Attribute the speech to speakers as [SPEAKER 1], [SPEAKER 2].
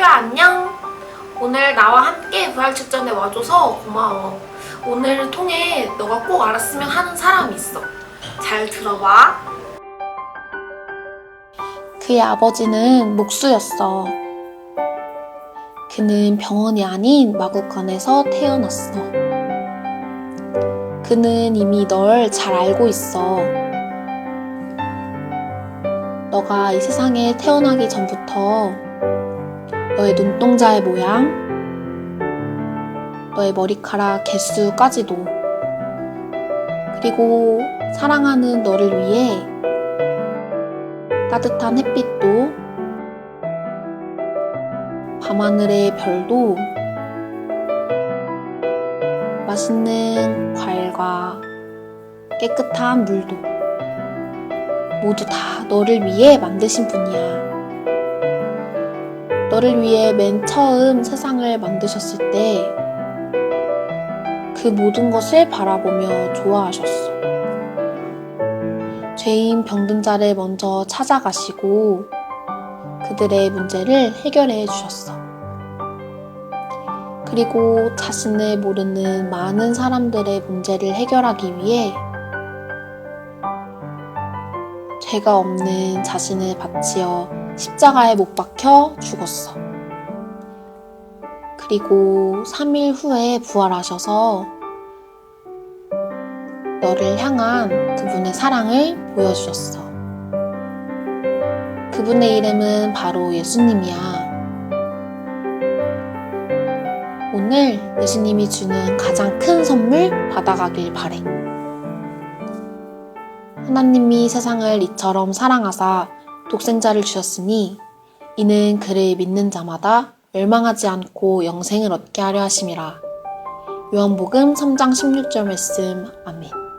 [SPEAKER 1] 친구야 안녕. 오늘 나와 함께 부활축전에 와줘서 고마워. 오늘을 통해 너가 꼭 알았으면 하는 사람이 있어. 잘 들어봐.
[SPEAKER 2] 그의 아버지는 목수였어. 그는 병원이 아닌 마구간에서 태어났어. 그는 이미 널 잘 알고 있어. 너가 이 세상에 태어나기 전부터 너의 눈동자의 모양, 너의 머리카락 개수까지도, 그리고 사랑하는 너를 위해 따뜻한 햇빛도 밤하늘의 별도 맛있는 과일과 깨끗한 물도 모두 다 너를 위해 만드신 분이야. 너를 위해 맨 처음 세상을 만드셨을 때 그 모든 것을 바라보며 좋아하셨어. 죄인 병든 자를 먼저 찾아가시고 그들의 문제를 해결해 주셨어. 그리고 자신을 모르는 많은 사람들의 문제를 해결하기 위해 죄가 없는 자신을 바치어 십자가에 못 박혀 죽었어. 그리고 3일 후에 부활하셔서 너를 향한 그분의 사랑을 보여주셨어. 그분의 이름은 바로 예수님이야. 오늘 예수님이 주는 가장 큰 선물 받아가길 바래. 하나님이 세상을 이처럼 사랑하사 독생자를 주셨으니 이는 그를 믿는 자마다 멸망하지 않고 영생을 얻게 하려 하심이라. 요한복음 3장 16절 말씀 아멘.